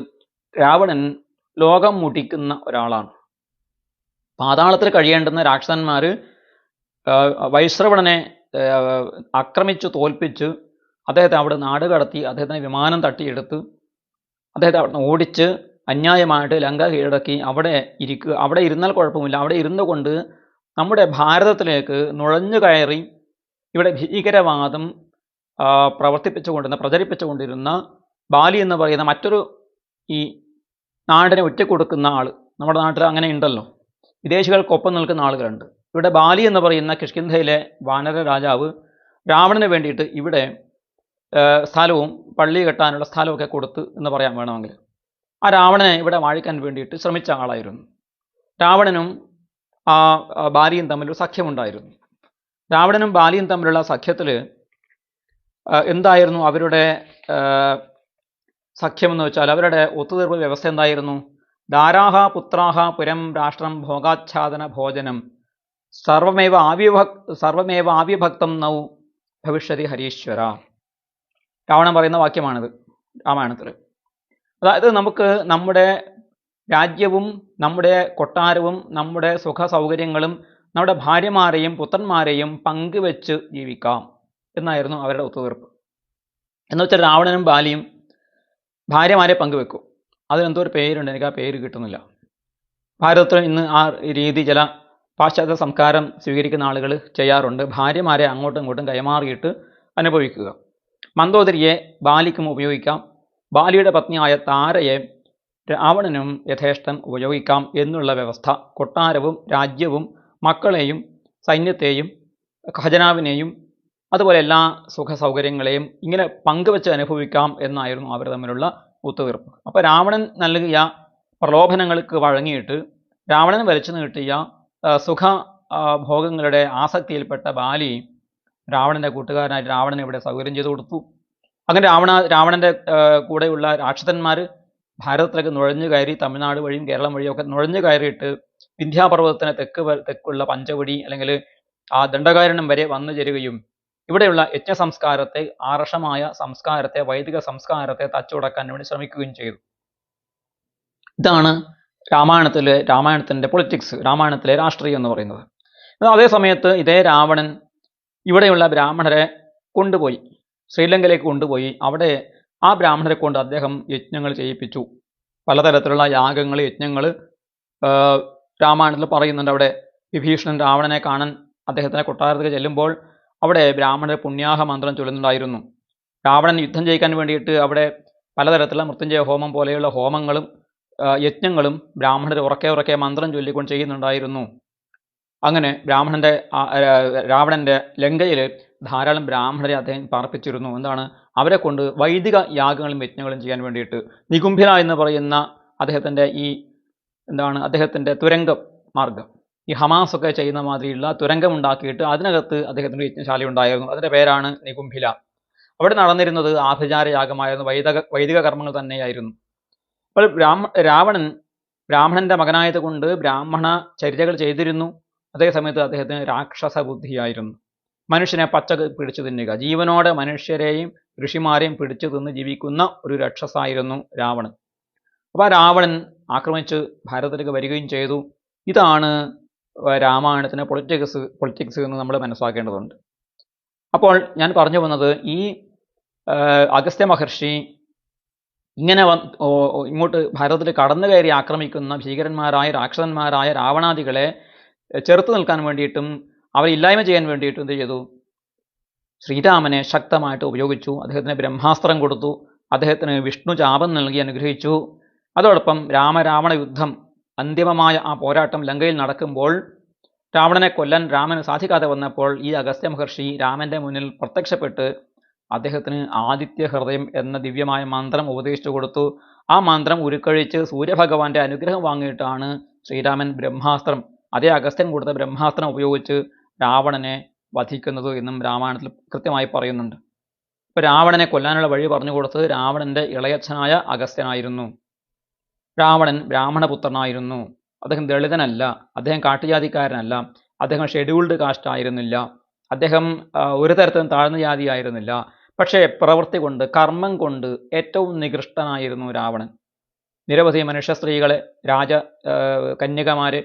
രാവണൻ ലോകം മുടിക്കുന്ന ഒരാളാണ്. പാതാളത്തിൽ കഴിയേണ്ടുന്ന രാക്ഷസന്മാർ വൈശ്രവണനെ ആക്രമിച്ചു തോൽപ്പിച്ച് അദ്ദേഹത്തെ അവിടെ നാട് കടത്തി അദ്ദേഹത്തിന് വിമാനം തട്ടിയെടുത്ത് അദ്ദേഹത്തെ അവിടെ നിന്ന് ഓടിച്ച് അന്യായമായിട്ട് ലങ്ക കീഴടക്കി അവിടെ ഇരിക്കുക അവിടെ ഇരുന്നാൽ കുഴപ്പമില്ല അവിടെ ഇരുന്നു കൊണ്ട് നമ്മുടെ ഭാരതത്തിലേക്ക് നുഴഞ്ഞു കയറി ഇവിടെ ഭീകരവാദം പ്രവർത്തിപ്പിച്ചുകൊണ്ടിരുന്ന പ്രചരിപ്പിച്ചുകൊണ്ടിരുന്ന ബാലി എന്ന് പറയുന്ന മറ്റൊരു ഈ നാടിനെ കൊടുക്കുന്ന ആൾ നമ്മുടെ നാട്ടിൽ അങ്ങനെ ഉണ്ടല്ലോ. വിദേശികൾക്കൊപ്പം നിൽക്കുന്ന ആളുകളുണ്ട്. ഇവിടെ ബാലി എന്ന് പറയുന്ന കിഷ്കിന്ധയിലെ വാനര രാജാവ് രാവണന് വേണ്ടിയിട്ട് ഇവിടെ സ്ഥലവും പള്ളി കെട്ടാനുള്ള സ്ഥലമൊക്കെ കൊടുത്ത് എന്ന് പറയാൻ വേണമെങ്കിൽ. ആ രാവണനെ ഇവിടെ വാഴിക്കാൻ വേണ്ടിയിട്ട് ശ്രമിച്ച ആളായിരുന്നു. രാവണനും ആ ബാലിയും തമ്മിൽ ഒരു സഖ്യമുണ്ടായിരുന്നു. രാവണനും ബാലിയും തമ്മിലുള്ള സഖ്യത്തിൽ എന്തായിരുന്നു അവരുടെ സഖ്യമെന്ന് വെച്ചാൽ അവരുടെ ഒത്തുതീർപ്പ് വ്യവസ്ഥ എന്തായിരുന്നു? ദാരാഹ പുത്രാഹ പുരം രാഷ്ട്രം ഭോഗാച്ഛാദന ഭോജനം. സർവമേവ ആവിഭക് സർവമേവ ആവിഭക്തം നൗ ഭവിഷ്യതി ഹരീശ്വര. രാവണൻ പറയുന്ന വാക്യമാണിത് രാമായണത്തിൽ അതായത് നമുക്ക് നമ്മുടെ രാജ്യവും നമ്മുടെ കൊട്ടാരവും നമ്മുടെ സുഖ സൗകര്യങ്ങളും നമ്മുടെ ഭാര്യമാരെയും പുത്രന്മാരെയും പങ്കുവെച്ച് ജീവിക്കാം എന്നായിരുന്നു അവരുടെ ഒത്തുതീർപ്പ്. എന്ന് വെച്ചാൽ രാവണനും ബാലിയും ഭാര്യമാരെ പങ്കുവെക്കും. അതിനെന്തോ ഒരു പേരുണ്ട് എനിക്ക് ആ പേര് കിട്ടുന്നില്ല. ഭാരതത്തിൽ ഇന്ന് ആ രീതി ചില പാശ്ചാത്യ സംസ്കാരം സ്വീകരിക്കുന്ന ആളുകൾ ചെയ്യാറുണ്ട്. ഭാര്യമാരെ അങ്ങോട്ടും ഇങ്ങോട്ടും കൈമാറിയിട്ട് അനുഭവിക്കുക. മന്ദോദരിയെ ബാലിക്കും ഉപയോഗിക്കാം. ബാലിയുടെ പത്നിയായ താരയെ രാവണനും യഥേഷ്ടം ഉപയോഗിക്കാം എന്നുള്ള വ്യവസ്ഥ. കൊട്ടാരവും രാജ്യവും മക്കളെയും സൈന്യത്തെയും ഖജനാവിനെയും അതുപോലെ എല്ലാ സുഖ സൗകര്യങ്ങളെയും ഇങ്ങനെ പങ്കുവെച്ച് അനുഭവിക്കാം എന്നായിരുന്നു അവർ തമ്മിലുള്ള ഒത്തുതീർപ്പ്. അപ്പോൾ രാവണൻ നൽകിയ പ്രലോഭനങ്ങൾക്ക് വഴങ്ങിയിട്ട് രാവണൻ വലിച്ചു നീട്ടിയ സുഖ ഭോഗങ്ങളുടെ ആസക്തിയിൽപ്പെട്ട ബാലി രാവണന്റെ കൂട്ടുകാരനായി രാവണൻ ഇവിടെ സൗകര്യം ചെയ്തു കൊടുത്തു. അങ്ങനെ രാവണ രാവണന്റെ കൂടെയുള്ള രാക്ഷസന്മാർ ഭാരതത്തിലേക്ക് നുഴഞ്ഞു കയറി തമിഴ്നാട് വഴിയും കേരളം വഴിയും ഒക്കെ നുഴഞ്ഞു കയറിയിട്ട് വിന്ധ്യാപർവതത്തിന് തെക്ക് തെക്കുള്ള പഞ്ചവടി അല്ലെങ്കിൽ ആ ദണ്ഡകാരണം വരെ വന്നു ചേരുകയും ഇവിടെയുള്ള യജ്ഞ സംസ്കാരത്തെ ആർഷമായ സംസ്കാരത്തെ വൈദിക സംസ്കാരത്തെ തച്ചുടക്കാൻ വേണ്ടി ശ്രമിക്കുകയും ചെയ്തു. ഇതാണ് രാമായണത്തിലെ രാമായണത്തിന്റെ പൊളിറ്റിക്സ് രാമായണത്തിലെ രാഷ്ട്രീയം എന്ന് പറയുന്നത്. അതേ സമയത്ത് ഇതേ രാവണൻ ഇവിടെയുള്ള ബ്രാഹ്മണരെ കൊണ്ടുപോയി. ശ്രീലങ്കയിലേക്ക് കൊണ്ടുപോയി. അവിടെ ആ ബ്രാഹ്മണരെ കൊണ്ട് അദ്ദേഹം യജ്ഞങ്ങൾ ചെയ്യിപ്പിച്ചു. പലതരത്തിലുള്ള യാഗങ്ങൾ യജ്ഞങ്ങൾ രാമായണത്തിൽ പറയുന്നുണ്ട്. അവിടെ വിഭീഷണൻ രാവണനെ കാണാൻ അദ്ദേഹത്തിന്റെ കൊട്ടാരത്തിൽ ചെല്ലുമ്പോൾ അവിടെ ബ്രാഹ്മണർ പുണ്യാഹ മന്ത്രം ചൊല്ലുന്നുണ്ടായിരുന്നു. രാവണൻ യുദ്ധം ജയിക്കാൻ വേണ്ടിയിട്ട് അവിടെ പലതരത്തിലുള്ള മൃത്യുഞ്ജയ ഹോമം പോലെയുള്ള ഹോമങ്ങളും യജ്ഞങ്ങളും ബ്രാഹ്മണർ ഉറക്കെ ഉറക്കെ മന്ത്രം ചൊല്ലിക്കൊണ്ട് ചെയ്യുന്നുണ്ടായിരുന്നു. അങ്ങനെ ബ്രാഹ്മണന്റെ രാവണന്റെ ലങ്കയിൽ ധാരാളം ബ്രാഹ്മണരെ അദ്ദേഹം പാർപ്പിച്ചിരുന്നു. എന്താണ്? അവരെ കൊണ്ട് വൈദിക യാഗങ്ങളും യജ്ഞങ്ങളും ചെയ്യാൻ വേണ്ടിയിട്ട് നികുംഭില എന്ന് പറയുന്ന അദ്ദേഹത്തിന്റെ ഈ എന്താണ്? അദ്ദേഹത്തിന്റെ തുരങ്ക മാർഗം ഈ ഹമാസൊക്കെ ചെയ്യുന്ന മാതിരിയുള്ള തുരങ്കം ഉണ്ടാക്കിയിട്ട് അതിനകത്ത് അദ്ദേഹത്തിന്റെ യജ്ഞശാല ഉണ്ടായിരുന്നു. അതിന്റെ പേരാണ് നികുംഭില അവിടെ നടന്നിരുന്നത് ആഭിചാര യാഗമായിരുന്നു. വൈദിക വൈദിക കർമ്മങ്ങൾ തന്നെയായിരുന്നു. അപ്പോൾ ബ്രാഹ്മ രാവണൻ ബ്രാഹ്മണന്റെ മകനായത് കൊണ്ട് ബ്രാഹ്മണ ചര്യകൾ ചെയ്തിരുന്നു. അതേ സമയത്ത് അദ്ദേഹത്തിന് രാക്ഷസ ബുദ്ധിയായിരുന്നു മനുഷ്യനെ പച്ച പിടിച്ചു തിന്നുക. ജീവനോടെ മനുഷ്യരെയും ഋഷിമാരെയും പിടിച്ചു തിന്ന് ജീവിക്കുന്ന ഒരു രാക്ഷസായിരുന്നു രാവണൻ. അപ്പോൾ ആ രാവണൻ ആക്രമിച്ച് ഭാരതത്തിലേക്ക് വരികയും ചെയ്തു. ഇതാണ് രാമായണത്തിന് പൊളിറ്റിക്സ് പൊളിറ്റിക്സ് എന്ന് നമ്മൾ മനസ്സിലാക്കേണ്ടതുണ്ട്. അപ്പോൾ ഞാൻ പറഞ്ഞു വന്നത് ഈ അഗസ്ത്യ മഹർഷി ഇങ്ങനെ ഇങ്ങോട്ട് ഭാരതത്തിൽ കടന്നു കയറി ആക്രമിക്കുന്ന ഭീകരന്മാരായ രാക്ഷസന്മാരായ രാവണാദികളെ ചെറുത്ത് നിൽക്കാൻ വേണ്ടിയിട്ടും അവരെ ഇല്ലായ്മ ചെയ്യാൻ വേണ്ടിയിട്ടും എന്ത് ചെയ്തു? ശ്രീരാമനെ ശക്തമായിട്ട് ഉപയോഗിച്ചു. അദ്ദേഹത്തിന് ബ്രഹ്മാസ്ത്രം കൊടുത്തു. അദ്ദേഹത്തിന് വിഷ്ണു ചാപം നൽകി അനുഗ്രഹിച്ചു. അതോടൊപ്പം രാമരാവണ യുദ്ധം അന്തിമമായ ആ പോരാട്ടം ലങ്കയിൽ നടക്കുമ്പോൾ രാവണനെ കൊല്ലാൻ രാമന് സാധിക്കാതെ വന്നപ്പോൾ ഈ അഗസ്ത്യ മഹർഷി രാമന്റെ മുന്നിൽ പ്രത്യക്ഷപ്പെട്ട് അദ്ദേഹത്തിന് ആദിത്യ ഹൃദയം എന്ന ദിവ്യമായ മന്ത്രം ഉപദേശിച്ചു കൊടുത്തു. ആ മന്ത്രം ഉരുക്കഴിച്ച് സൂര്യഭഗവാന്റെ അനുഗ്രഹം വാങ്ങിയിട്ടാണ് ശ്രീരാമൻ ബ്രഹ്മാസ്ത്രം അതേ അഗസ്ത്യൻ കൊടുത്ത ബ്രഹ്മാസ്ത്രം ഉപയോഗിച്ച് രാവണനെ വധിക്കുന്നത് എന്നും രാമായണത്തിൽ കൃത്യമായി പറയുന്നുണ്ട്. ഇപ്പൊ രാവണനെ കൊല്ലാനുള്ള വഴി പറഞ്ഞു കൊടുത്തത് രാവണന്റെ ഇളയച്ഛനായ അഗസ്ത്യനായിരുന്നു. രാവണൻ ബ്രാഹ്മണപുത്രനായിരുന്നു. അദ്ദേഹം ദളിതനല്ല അദ്ദേഹം കാട്ടുജാതിക്കാരനല്ല അദ്ദേഹം ഷെഡ്യൂൾഡ് കാസ്റ്റ് ആയിരുന്നില്ല അദ്ദേഹം ഒരു തരത്തിലും താഴ്ന്ന ജാതിയായിരുന്നില്ല പക്ഷേ പ്രവൃത്തി കൊണ്ട് കർമ്മം കൊണ്ട് ഏറ്റവും നികൃഷ്ടനായിരുന്നു രാവണൻ. നിരവധി മനുഷ്യ സ്ത്രീകളെ രാജ കന്യകമാരെ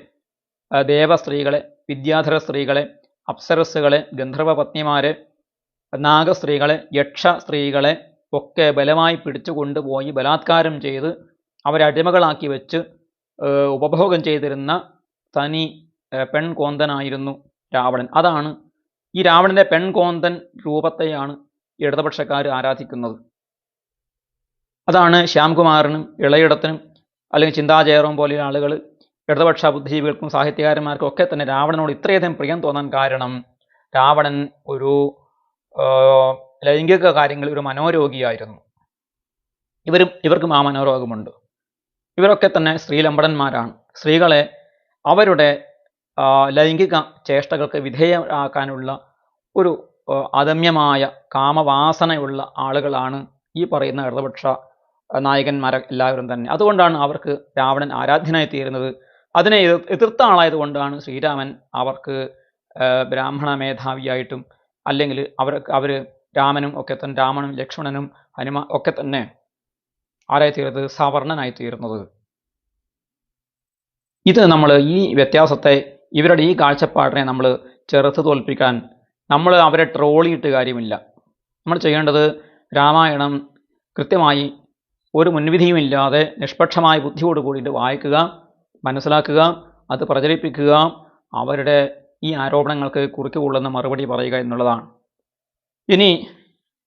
ദേവസ്ത്രീകളെ വിദ്യാധര സ്ത്രീകളെ അപ്സരസ്സുകളെ ഗന്ധർവ പത്നിമാരെ നാഗസ്ത്രീകളെ യക്ഷ സ്ത്രീകളെ ഒക്കെ ബലമായി പിടിച്ചു കൊണ്ടുപോയി ബലാത്കാരം ചെയ്ത് അവരടിമകളാക്കി വെച്ച് ഉപഭോഗം ചെയ്തിരുന്ന തനി പെൺകോന്തനായിരുന്നു രാവണൻ. അതാണ് ഈ രാവണന്റെ പെൺകോന്തൻ രൂപത്തെയാണ് ഇടതുപക്ഷക്കാർ ആരാധിക്കുന്നത്. അതാണ് ശ്യാംകുമാറിനും ഇളയിടത്തിനും അല്ലെങ്കിൽ ചിന്താചേറും പോലെയുള്ള ആളുകൾ ഇടതുപക്ഷ ബുദ്ധിജീവികൾക്കും സാഹിത്യകാരന്മാർക്കും ഒക്കെ തന്നെ രാവണനോട് ഇത്രയധികം പ്രിയം തോന്നാൻ കാരണം രാവണൻ ഒരു ലൈംഗിക കാര്യങ്ങളിൽ ഒരു മനോരോഗിയായിരുന്നു. ഇവരും ഇവർക്കും ആ മനോരോഗമുണ്ട്. ഇവരൊക്കെ തന്നെ സ്ത്രീലമ്പടന്മാരാണ് സ്ത്രീകളെ അവരുടെ ലൈംഗിക ചേഷ്ടകൾക്ക് വിധേയരാക്കാനുള്ള ഒരു അദമ്യമായ കാമവാസനയുള്ള ആളുകളാണ് ഈ പറയുന്ന ഇടതുപക്ഷ നായകന്മാരെ എല്ലാവരും തന്നെ. അതുകൊണ്ടാണ് അവർക്ക് രാവണൻ ആരാധ്യനായി തീരുന്നത്. അതിനെ എതിർത്ത ആളായതുകൊണ്ടാണ് ശ്രീരാമൻ അവർക്ക് ബ്രാഹ്മണ മേധാവിയായിട്ടും അല്ലെങ്കിൽ അവർ അവർ രാമനും ഒക്കെ തന്നെ രാമനും ലക്ഷ്മണനും ഹനുമ ഒക്കെ തന്നെ ആരായി തീരുന്നത് സവർണനായി തീരുന്നത് ഇത് നമ്മൾ ഈ വ്യത്യാസത്തെ ഇവരുടെ ഈ കാഴ്ചപ്പാടിനെ നമ്മൾ ചെറുത്ത് തോൽപ്പിക്കാൻ നമ്മൾ അവരെ ട്രോളിയിട്ട് കാര്യമില്ല. നമ്മൾ ചെയ്യേണ്ടത് രാമായണം കൃത്യമായി ഒരു മുൻവിധിയുമില്ലാതെ നിഷ്പക്ഷമായ ബുദ്ധിയോട് കൂടിയിട്ട് വായിക്കുക മനസ്സിലാക്കുക അത് പ്രചരിപ്പിക്കുക അവരുടെ ഈ ആരോപണങ്ങൾക്ക് കുറുക്ക് കൊള്ളുന്ന മറുപടി പറയുക എന്നുള്ളതാണ്. ഇനി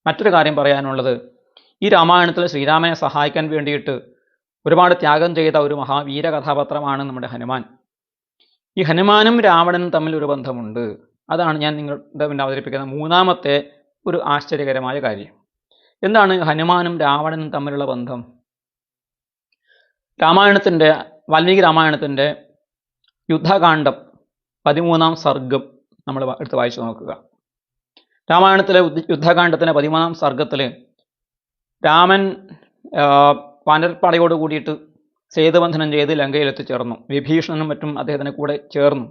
മറ്റൊരു കാര്യം പറയാനുള്ളത്. ഈ രാമായണത്തിൽ ശ്രീരാമനെ സഹായിക്കാൻ വേണ്ടിയിട്ട് ഒരുപാട് ത്യാഗം ചെയ്ത ഒരു മഹാവീര കഥാപാത്രമാണ് നമ്മുടെ ഹനുമാൻ. ഈ ഹനുമാനും രാവണനും തമ്മിൽ ഒരു ബന്ധമുണ്ട്. അതാണ് ഞാൻ നിങ്ങളുടെ മുന്നിൽ അവതരിപ്പിക്കുന്ന മൂന്നാമത്തെ ഒരു ആശ്ചര്യകരമായ കാര്യം. എന്താണ് ഹനുമാനും രാവണനും തമ്മിലുള്ള ബന്ധം? രാമായണത്തിന്റെ വാൽമീകി രാമായണത്തിന്റെ യുദ്ധകാന്ഡം പതിമൂന്നാം സർഗം നമ്മൾ എടുത്ത് വായിച്ചു നോക്കുക. രാമായണത്തിലെ യുദ്ധകാന്ഡത്തിന്റെ പതിമൂന്നാം സർഗത്തിൽ രാമൻ വാനർപ്പാടയോട് കൂടിയിട്ട് സേതുബന്ധനം ചെയ്ത് ലങ്കയിൽ എത്തിച്ചേർന്നു വിഭീഷണനും മറ്റും അദ്ദേഹത്തിന് കൂടെ ചേർന്നു.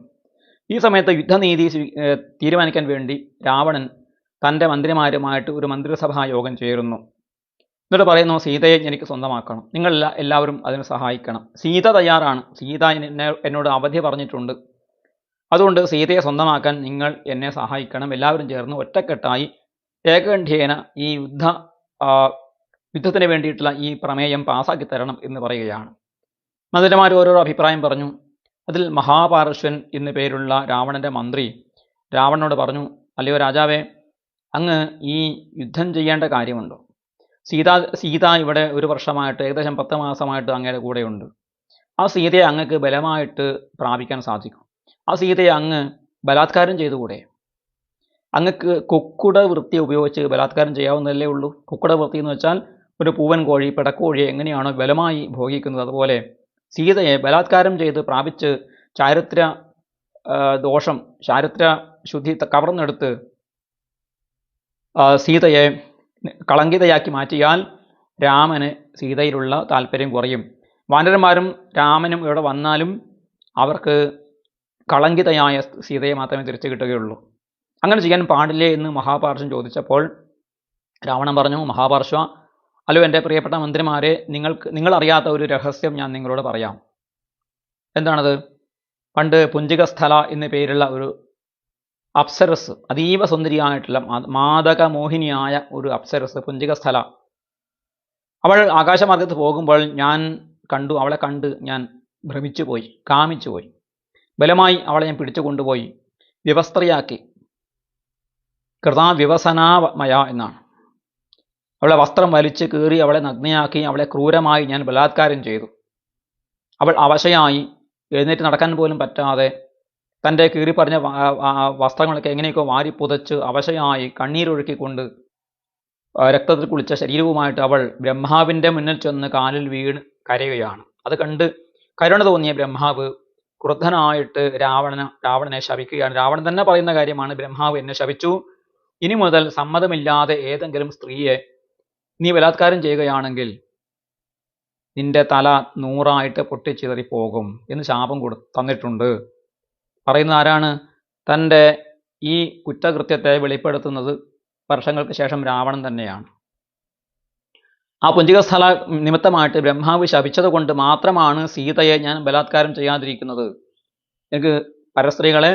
ഈ സമയത്ത് യുദ്ധനീതി തീരുമാനിക്കാൻ വേണ്ടി രാവണൻ തന്റെ മന്ത്രിമാരുമായിട്ട് ഒരു മന്ത്രിസഭാ യോഗം ചേരുന്നു. എന്നിട്ട് പറയുന്നു സീതയെ എനിക്ക് സ്വന്തമാക്കണം. നിങ്ങൾ എല്ലാ എല്ലാവരും അതിന് സഹായിക്കണം. സീത തയ്യാറാണ്. സീത എന്നെ എന്നോട് അവധി പറഞ്ഞിട്ടുണ്ട്. അതുകൊണ്ട് സീതയെ സ്വന്തമാക്കാൻ നിങ്ങൾ എന്നെ സഹായിക്കണം. എല്ലാവരും ചേർന്ന് ഒറ്റക്കെട്ടായി ഏകകണ്ഠ്യേന ഈ യുദ്ധ യുദ്ധത്തിന് വേണ്ടിയിട്ടുള്ള ഈ പ്രമേയം പാസാക്കി തരണം എന്ന് പറയുകയാണ്. മന്ത്രിമാർ ഓരോരോ അഭിപ്രായം പറഞ്ഞു. അതിൽ മഹാപാർശ്വൻ എന്നു പേരുള്ള രാവണന്റെ മന്ത്രി രാവണനോട് പറഞ്ഞു അല്ലയോ രാജാവേ അങ്ങ് ഈ യുദ്ധം ചെയ്യേണ്ട കാര്യമുണ്ടോ? സീത സീത ഇവിടെ ഒരു വർഷമായിട്ട് ഏകദേശം പത്ത് മാസമായിട്ട് അങ്ങയുടെ കൂടെയുണ്ട്. ആ സീതയെ അങ്ങക്ക് ബലമായിട്ട് പ്രാപിക്കാൻ സാധിക്കും. ആ സീതയെ അങ്ങ് ബലാത്കാരം ചെയ്തുകൂടെ അങ്ങക്ക് കൊക്കുട വൃത്തി ഉപയോഗിച്ച് ബലാത്കാരം ചെയ്യാവുന്നതല്ലേ ഉള്ളൂ? കൊക്കുട വൃത്തി എന്ന് വെച്ചാൽ ഒരു പൂവൻ കോഴി പിടക്കോഴിയെ എങ്ങനെയാണോ ബലമായി ഭോഗിക്കുന്നത് അതുപോലെ സീതയെ ബലാത്കാരം ചെയ്ത് പ്രാപിച്ച് ചാരിത്ര ദോഷം ചാരിത്ര ശുദ്ധി കവർന്നെടുത്ത് സീതയെ കളങ്കിതയാക്കി മാറ്റിയാൽ രാമന് സീതയിലുള്ള താല്പര്യം കുറയും. വാനരന്മാരും രാമനും ഇവിടെ വന്നാലും അവർക്ക് കളങ്കിതയായ സീതയെ മാത്രമേ തിരിച്ചു കിട്ടുകയുള്ളൂ. അങ്ങനെ ചെയ്യാൻ പാടില്ലേ എന്ന് മഹാപാർശ്വൻ ചോദിച്ചപ്പോൾ രാവണൻ പറഞ്ഞു മഹാപാർശ്വ അല്ലോ എന്റെ പ്രിയപ്പെട്ട മന്ത്രിമാരെ നിങ്ങൾക്ക് നിങ്ങളറിയാത്ത ഒരു രഹസ്യം ഞാൻ നിങ്ങളോട് പറയാം. എന്താണത്? പണ്ട് പുഞ്ചികസ്ഥല എന്ന പേരുള്ള ഒരു അപ്സരസ് അതീവ സുന്ദരിയായിട്ടുള്ള മാതകമോഹിനിയായ ഒരു അപ്സരസ് പുഞ്ചികസ്ഥല. അവൾ ആകാശമാർഗത്ത് പോകുമ്പോൾ ഞാൻ കണ്ടു അവളെ കണ്ട് ഞാൻ ഭ്രമിച്ചു പോയി കാമിച്ചു പോയി ബലമായി അവളെ ഞാൻ പിടിച്ചു കൊണ്ടുപോയി വ്യവസ്ത്രയാക്കി. കൃതാവ്യവസനാമയ എന്നാണ്. അവളെ വസ്ത്രം വലിച്ച് കീറി അവളെ നഗ്നയാക്കി അവളെ ക്രൂരമായി ഞാൻ ബലാത്കാരം ചെയ്തു. അവൾ അവശയായി എഴുന്നേറ്റ് നടക്കാൻ പോലും പറ്റാതെ തന്റെ കീറി പറഞ്ഞ വസ്ത്രങ്ങളൊക്കെ എങ്ങനെയൊക്കെ വാരി പുതച്ച് അവശയായി കണ്ണീരൊഴുക്കിക്കൊണ്ട് രക്തത്തിൽ കുളിച്ച ശരീരവുമായിട്ട് അവൾ ബ്രഹ്മാവിന്റെ മുന്നിൽ ചെന്ന് കാലിൽ വീണ് കരയുകയാണ്. അത് കണ്ട് കരുണ തോന്നിയ ബ്രഹ്മാവ് ക്രുദ്ധനായിട്ട് രാവണന് രാവണനെ ശപിക്കുകയാണ്. രാവണൻ തന്നെ പറയുന്ന കാര്യമാണ് ബ്രഹ്മാവ് എന്നെ ശപിച്ചു. ഇനി മുതൽ സമ്മതമില്ലാതെ ഏതെങ്കിലും സ്ത്രീയെ നീ ബലാത്കാരം ചെയ്യുകയാണെങ്കിൽ നിന്റെ തല നൂറായിട്ട് പൊട്ടിച്ചിതറി പോകും എന്ന് ശാപം കൊടു തന്നിട്ടുണ്ട്. പറയുന്നത് ആരാണ്? തന്റെ ഈ കുറ്റകൃത്യത്തെ വെളിപ്പെടുത്തുന്നത് വർഷങ്ങൾക്ക് ശേഷം രാവണൻ തന്നെയാണ്. ആ പുഞ്ചികസ്ഥല നിമിത്തമായിട്ട് ബ്രഹ്മാവ് ശപിച്ചത് കൊണ്ട് മാത്രമാണ് സീതയെ ഞാൻ ബലാത്കാരം ചെയ്യാതിരിക്കുന്നത്. എനിക്ക് പരസ്ത്രീകളെ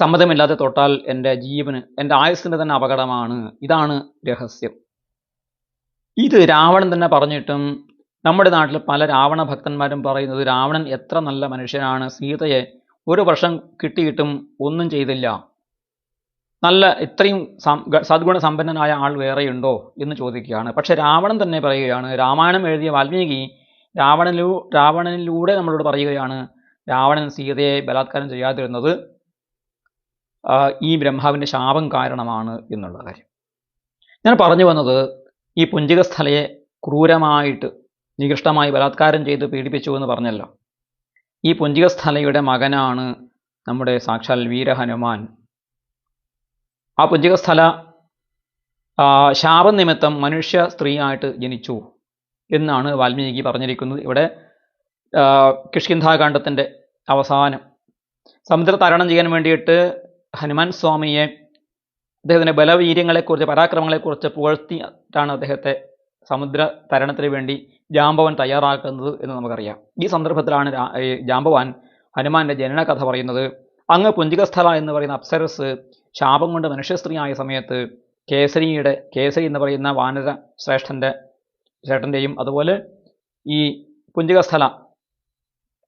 സമ്മതമില്ലാതെ തൊട്ടാൽ എന്റെ ജീവന് എന്റെ ആയുസ്സിന് തന്നെ അപകടമാണ്. ഇതാണ് രഹസ്യം. ഇത് രാവണൻ തന്നെ പറഞ്ഞിട്ടും നമ്മുടെ നാട്ടിൽ പല രാവണ ഭക്തന്മാരും പറയുന്നത് രാവണൻ എത്ര നല്ല മനുഷ്യനാണ് സീതയെ ഒരു വർഷം കിട്ടിയിട്ടും ഒന്നും ചെയ്തില്ല. നല്ല ഇത്രയും സദ്ഗുണ സമ്പന്നനായ ആൾ വേറെയുണ്ടോ എന്ന് ചോദിക്കുകയാണ്. പക്ഷേ രാവണൻ തന്നെ പറയുകയാണ് രാമായണം എഴുതിയ വാൽമീകി രാവണനിലൂ രാവണനിലൂടെ നമ്മളോട് പറയുകയാണ് രാവണൻ സീതയെ ബലാത്കാരം ചെയ്യാതിരുന്നത് ഈ ബ്രഹ്മാവിന്റെ ശാപം കാരണമാണ് എന്നുള്ള കാര്യം. ഞാൻ പറഞ്ഞു വന്നത് ഈ പുഞ്ചികസ്ഥലയെ ക്രൂരമായിട്ട് നികൃഷ്ടമായി ബലാത്കാരം ചെയ്ത് പീഡിപ്പിച്ചു എന്ന് പറഞ്ഞല്ലോ. ഈ പുഞ്ചികസ്ഥലയുടെ മകനാണ് നമ്മുടെ സാക്ഷാൽ വീരഹനുമാൻ. ആ പുഞ്ചികസ്ഥല ശാപനിമിത്തം ശാപം നിമിത്തം മനുഷ്യ സ്ത്രീയായിട്ട് ജനിച്ചു എന്നാണ് വാൽമീകി പറഞ്ഞിരിക്കുന്നത്. ഇവിടെ കിഷ്കിന്ധാകാന്ഡത്തിന്റെ അവസാനം. സമുദ്ര തരണം ചെയ്യാൻ വേണ്ടിയിട്ട് ഹനുമാൻ സ്വാമിയെ അദ്ദേഹത്തിന്റെ ബലവീര്യങ്ങളെക്കുറിച്ച് പരാക്രമങ്ങളെക്കുറിച്ച് പുകഴ്ത്തിയിട്ടാണ് അദ്ദേഹത്തെ സമുദ്ര തരണത്തിന് വേണ്ടി ജാമ്പവൻ തയ്യാറാക്കുന്നത് എന്ന് നമുക്കറിയാം. ഈ സന്ദർഭത്തിലാണ് ജാമ്പവാൻ ഹനുമാന്റെ ജനനകഥ പറയുന്നത്. അങ്ങ് പുഞ്ചികസ്ഥല എന്ന് പറയുന്ന അപ്സരസ് ശാപം കൊണ്ട് മനുഷ്യ സ്ത്രീയായ സമയത്ത് കേസരിയുടെ കേസരി എന്ന് പറയുന്ന വാനര ശ്രേഷ്ഠന്റെ ശ്രേഷ്ഠന്റെയും അതുപോലെ ഈ പുഞ്ചികസ്ഥല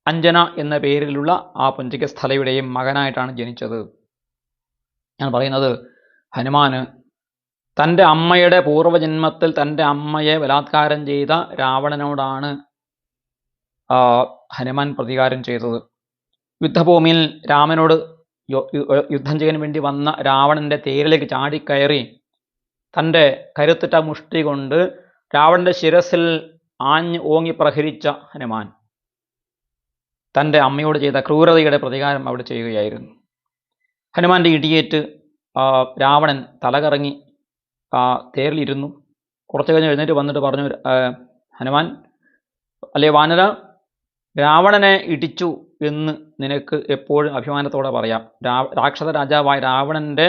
അഞ്ജന എന്ന പേരിലുള്ള ആ പുഞ്ചികസ്ഥലയുടെയും മകനായിട്ടാണ് ജനിച്ചത്. ഞാൻ പറയുന്നത് ഹനുമാന് തന്റെ അമ്മയുടെ പൂർവജന്മത്തിൽ തന്റെ അമ്മയെ ബലാത്കാരം ചെയ്ത രാവണനോടാണ് ഹനുമാൻ പ്രതികാരം ചെയ്തത്. യുദ്ധഭൂമിയിൽ രാമനോട് യുദ്ധം ചെയ്യാൻ വേണ്ടി വന്ന രാവണന്റെ തേരിലേക്ക് ചാടിക്കയറി തന്റെ കരുത്തിട്ട മുഷ്ടി കൊണ്ട് രാവണന്റെ ശിരസിൽ ആഞ്ഞ് ഓങ്ങി പ്രഹരിച്ച ഹനുമാൻ തന്റെ അമ്മയോട് ചെയ്ത ക്രൂരതയുടെ പ്രതികാരം അവിടെ ചെയ്യുകയായിരുന്നു. ഹനുമാന്റെ ഇടിയേറ്റ് രാവണൻ തലകറങ്ങി ആ തേരിലിരുന്നു. കുറച്ച് കഴിഞ്ഞ് എഴുന്നേറ്റ് വന്നിട്ട് പറഞ്ഞു ഹനുമാൻ അല്ലെ വാനര രാവണനെ ഇടിച്ചു എന്ന് നിനക്ക് എപ്പോഴും അഭിമാനത്തോടെ പറയാം. രാക്ഷസ രാജാവായ രാവണന്റെ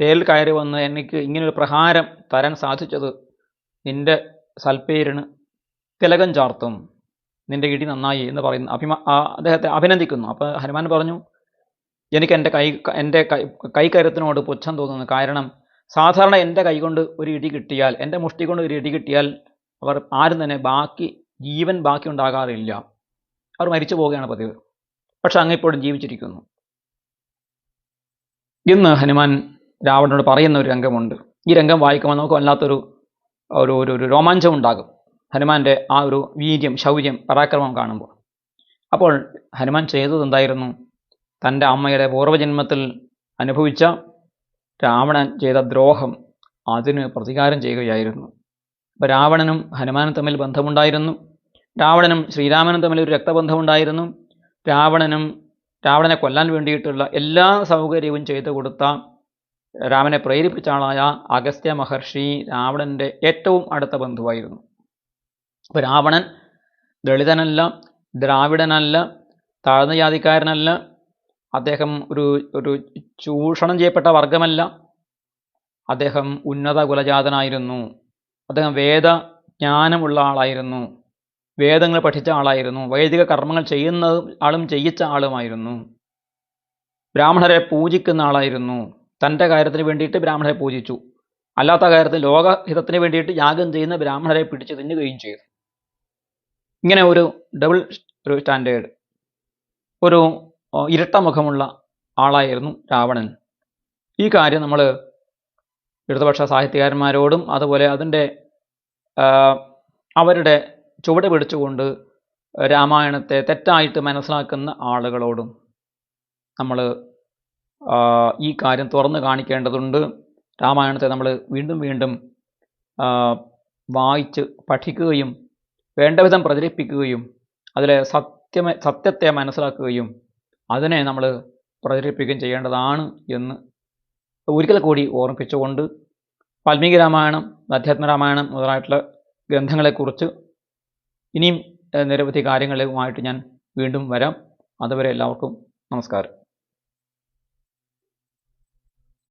തേരിൽ കയറി വന്ന് എനിക്ക് ഇങ്ങനൊരു പ്രഹാരം തരാൻ സാധിച്ചത് നിന്റെ സൽപ്പേരിന് തിലകം ചാർത്തും. നിന്റെ ഇടി നന്നായി എന്ന് പറയുന്നു അഭിമാ അദ്ദേഹത്തെ അഭിനന്ദിക്കുന്നു. അപ്പോൾ ഹനുമാൻ പറഞ്ഞു എനിക്ക് എന്റെ കൈ എന്റെ കൈ കൈക്കരുത്തിനോട് പുച്ഛം തോന്നുന്നു. കാരണം സാധാരണ എന്റെ കൈകൊണ്ട് ഒരു ഇടി കിട്ടിയാൽ എന്റെ മുഷ്ടി കൊണ്ട് ഒരു ഇടി കിട്ടിയാൽ അവർ ആരും തന്നെ ബാക്കി ജീവൻ ബാക്കി ഉണ്ടാകാറില്ല. അവർ മരിച്ചു പോവുകയാണ് പതിവ്. പക്ഷെ അങ്ങ് ഇപ്പോഴും ജീവിച്ചിരിക്കുന്നു. ഇന്ന് ഹനുമാൻ രാവണനോട് പറയുന്ന ഒരു രംഗമുണ്ട്. ഈ രംഗം വായിക്കുമ്പോൾ നമുക്ക് വല്ലാത്തൊരു ഒരു ഒരു ഒരു രോമാഞ്ചം ഉണ്ടാകും. ഹനുമാന്റെ ആ ഒരു വീര്യം ശൗര്യം പരാക്രമം കാണുമ്പോൾ. അപ്പോൾ ഹനുമാൻ ചെയ്തത് എന്തായിരുന്നു? തന്റെ അമ്മയുടെ പൂർവജന്മത്തിൽ അനുഭവിച്ച രാവണൻ ചെയ്ത ദ്രോഹം അതിന് പ്രതികാരം ചെയ്യുകയായിരുന്നു. അപ്പോൾ രാവണനും ഹനുമാനും തമ്മിൽ ബന്ധമുണ്ടായിരുന്നു. രാവണനും ശ്രീരാമനും തമ്മിൽ ഒരു രക്തബന്ധമുണ്ടായിരുന്നു. രാവണനും രാവണനെ കൊല്ലാൻ വേണ്ടിയിട്ടുള്ള എല്ലാ സൗകര്യവും ചെയ്തു കൊടുത്ത രാമനെ പ്രേരിപ്പിച്ച ആളായ അഗസ്ത്യ മഹർഷി രാവണന്റെ ഏറ്റവും അടുത്ത ബന്ധുവായിരുന്നു. അപ്പോൾ രാവണൻ ദളിതനല്ല ദ്രാവിഡനല്ല താഴ്ന്ന ജാതിക്കാരനല്ല അദ്ദേഹം ഒരു ഒരു ചൂഷണം ചെയ്യപ്പെട്ട വർഗമല്ല. അദ്ദേഹം ഉന്നത കുലജാതനായിരുന്നു. അദ്ദേഹം വേദ ജ്ഞാനമുള്ള ആളായിരുന്നു. വേദങ്ങൾ പഠിച്ച ആളായിരുന്നു. വൈദിക കർമ്മങ്ങൾ ചെയ്യുന്ന ആളും ചെയ്യിച്ച ആളുമായിരുന്നു. ബ്രാഹ്മണരെ പൂജിക്കുന്ന ആളായിരുന്നു. തന്റെ കാര്യത്തിന് വേണ്ടിയിട്ട് ബ്രാഹ്മണരെ പൂജിച്ചു. അല്ലാത്ത കാര്യത്തിൽ ലോകഹിതത്തിന് വേണ്ടിയിട്ട് യാഗം ചെയ്യുന്ന ബ്രാഹ്മണരെ പിടിച്ചു തിന്നുകയും ചെയ്തു. ഇങ്ങനെ ഒരു ഡബിൾ ഒരു സ്റ്റാൻഡേർഡ് ഒരു ആ, ഇരട്ട മുഖമുള്ള ആളായിരുന്നു രാവണൻ. ഈ കാര്യം നമ്മൾ ഇടതുപക്ഷ സാഹിത്യകാരന്മാരോടും അതുപോലെ അതിന്റെ അവരുടെ ചുവട് പിടിച്ചുകൊണ്ട് രാമായണത്തെ തെറ്റായിട്ട് മനസ്സിലാക്കുന്ന ആളുകളോടും നമ്മൾ ഈ കാര്യം തുറന്നു കാണിക്കേണ്ടതുണ്ട്. രാമായണത്തെ നമ്മൾ വീണ്ടും വീണ്ടും വായിച്ച് പഠിക്കുകയും വേണ്ടവിധം പ്രചരിപ്പിക്കുകയും അതിലെ സത്യമ സത്യത്തെ മനസ്സിലാക്കുകയും അതിനെ നമ്മൾ പ്രചരിപ്പിക്കുകയും ചെയ്യേണ്ടതാണ് എന്ന് ഒരിക്കൽ കൂടി ഓർമ്മിപ്പിച്ചുകൊണ്ട് വാൽമീകി രാമായണം അധ്യാത്മ രാമായണം മുതലായിട്ടുള്ള ഗ്രന്ഥങ്ങളെക്കുറിച്ച് ഇനിയും നിരവധി കാര്യങ്ങളുമായിട്ട് ഞാൻ വീണ്ടും വരാം. അതുവരെ എല്ലാവർക്കും നമസ്കാരം.